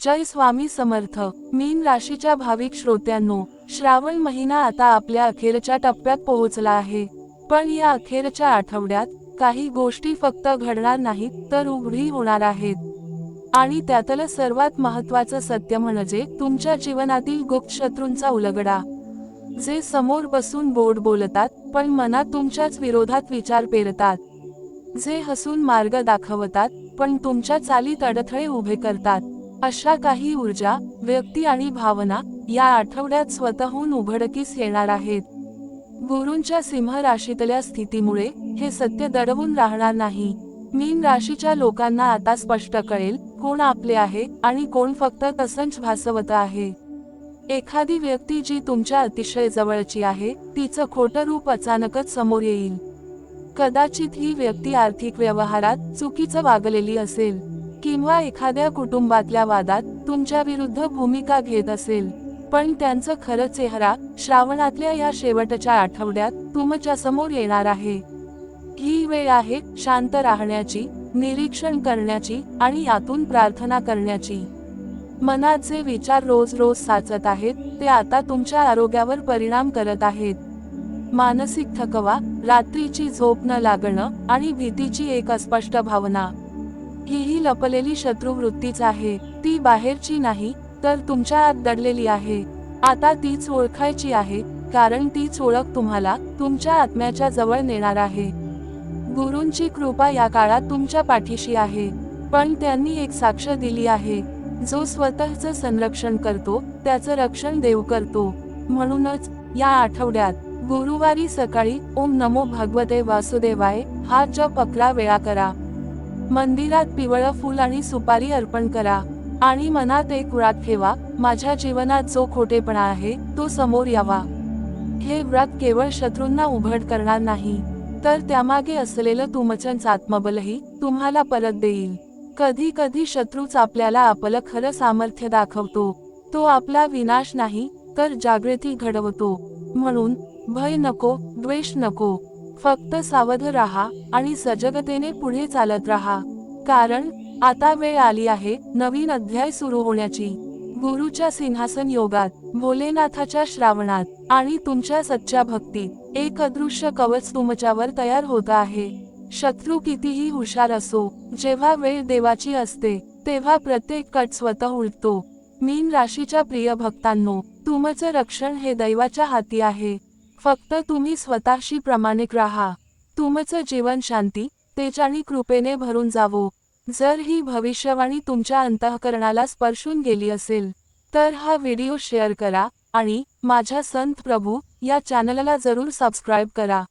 जय स्वामी समर्थ. मीन राशीच्या भाविक श्रोत्यांनो श्रावण महिना आता आपल्या अखेरच्या टप्प्यात पोहोचला आहे. पण या अखेरच्या आठवड्यात काही गोष्टी फक्त घडणार नाहीत तर उघडी होणार आहेत. आणि त्यातलं सर्वात महत्वाचं सत्य म्हणजे तुमच्या जीवनातील गुप्त शत्रूंचा उलगडा. जे समोर बसून बोर्ड बोलतात पण मनात तुमच्याच विरोधात विचार पेरतात. जे हसून मार्ग दाखवतात पण तुमच्या चालीत अडथळे उभे करतात. अशा काही ऊर्जा व्यक्ती आणि भावना या आठवड्यात स्वतःहून उघडकीस येणार आहेत. गुरूंच्या सिंह राशीतल्या स्थितीमुळे हे सत्य दडवून राहणार नाही. मीन राशीच्या लोकांना आता स्पष्ट कळेल कोण आपले आहे आणि कोण फक्त तसंच भासवत आहे. एखादी व्यक्ती जी तुमच्या अतिशय जवळची आहे तिचं खोटं रूप अचानकच समोर येईल. कदाचित ही व्यक्ती आर्थिक व्यवहारात चुकीचं वागलेली असेल. किंवा एखाद्या कुटुंबातल्या वादात तुमच्या विरुद्ध भूमिका घेत असेल पण त्यांचं खरं चेहरा श्रावणातल्या या शेवटच्या आठवड्यात तुमच्यासमोर येणार आहे. ही वेळ आहे शांत राहण्याची निरीक्षण करण्याची आणि यातून प्रार्थना करण्याची. मनात जे विचार रोज रोज साचत आहेत ते आता तुमच्या आरोग्यावर परिणाम करत आहेत. मानसिक थकवा रात्रीची झोप न लागणं आणि भीतीची एक अस्पष्ट भावना. हीही लपलेली शत्रुवृत्तीच आहे. ती बाहेरची नाही तर तुमच्या आत दडलेली आहे. आता तीच ओळखायची आहे कारण तीच ओळख तुम्हाला तुमच्या आत्म्याच्या जवळ नेणार आहे. गुरूंची कृपा या काळात तुमच्या पाठीशी आहे. पण त्यांनी एक साक्ष दिली आहे. जो स्वतःचं संरक्षण करतो त्याचं रक्षण देव करतो. म्हणूनच या आठवड्यात गुरुवारी सकाळी ओम नमो भगवते वासुदेवाय हा जप अकरा वेळा करा. मंदिरात पिवळं फूल आणि सुपारी अर्पण करा. आणि मनात एक व्रत ठेवा. माझ्या जीवनात जो खोटेपणा आहे तो समोर यावा. हे व्रत केवळ शत्रूंना उघड करणार नाही. तर त्यामागे असलेलं तुमचंच आत्मबलही तुम्हाला परत देईल. कधी कधी शत्रूच आपल्याला आपलं खरं सामर्थ्य दाखवतो. तो आपला विनाश नाही तर जागृती घडवतो. म्हणून भय नको द्वेष नको. फक्त सावध राहा आणि सजगतेने पुढे चालत राहा. कारण आता वेळ आली आहे नवीन अध्याय सुरू होण्याची. गुरुच्या सिंहासन योगात भोलेनाथाच्या श्रावणात आणि तुमच्या सच्च्या भक्तीत एक अदृश्य कवच तुमच्यावर तयार होत आहे. शत्रू कितीही हुशार असो जेव्हा वेळ देवाची असते तेव्हा प्रत्येक कट स्वतः उलटतो मीन राशीच्या प्रिय भक्तांनो तुमचं रक्षण हे दैवाच्या हाती आहे. फक्त तुम्ही स्वतःशी प्रामाणिक राहा. तुमचं जीवन शांती तेज आणि कृपेने भरून जावो. जर ही भविष्यवाणी तुमच्या अंतःकरणाला स्पर्शून गेली असेल तर हा व्हिडिओ शेअर करा आणि माझ्या संत प्रभू या चॅनलला जरूर सबस्क्राईब करा.